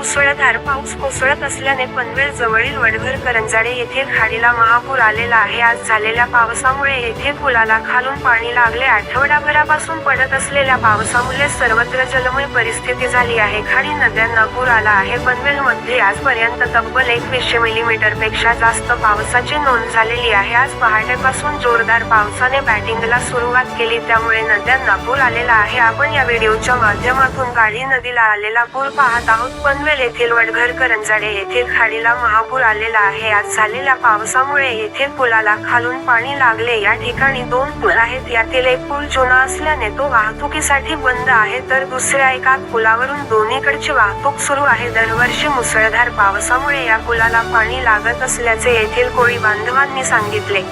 मुसळधार पाऊस कोसळत असल्याने पनवेल जवळील वडघर करंजाडे येथे खाडीला महापूर आलेला आहे. आज झालेल्या पावसामुळे येथे पुलाला खालून पाणी लागले. आठवडाभरापासून पडत असलेल्या पावसामुळे सर्वत्र जलमय परिस्थिती झाली आहे. खाडी नद्यांना पूर आला आहे. पनवेल मध्ये आजपर्यंत तब्बल एकवीसशे मिलीमीटरपेक्षा जास्त पावसाची नोंद झालेली आहे. आज पहाटेपासून जोरदार पावसाने बॅटिंगला सुरुवात केली. त्यामुळे नद्यांना पूर आलेला आहे. आपण या व्हिडिओच्या माध्यमातून काढी नदीला आलेला पूर पाहत आहोत. पनवेल येथील वडघर करंजाडे येथील खाडीला महापूर आलेला आहे. आज झालेल्या पावसामुळे येथील पुलाला खालून पाणी लागले. या ठिकाणी दोन पूल आहेत. यातील एक पूल जुना असल्याने तो वाहतुकीसाठी बंद आहे. तर दुसऱ्या एका पुलावरून दोन्हीकडची वाहतूक सुरू आहे. दरवर्षी मुसळधार पावसामुळे या पुलाला पाणी लागत असल्याचे येथील कोळी बांधवांनी सांगितले.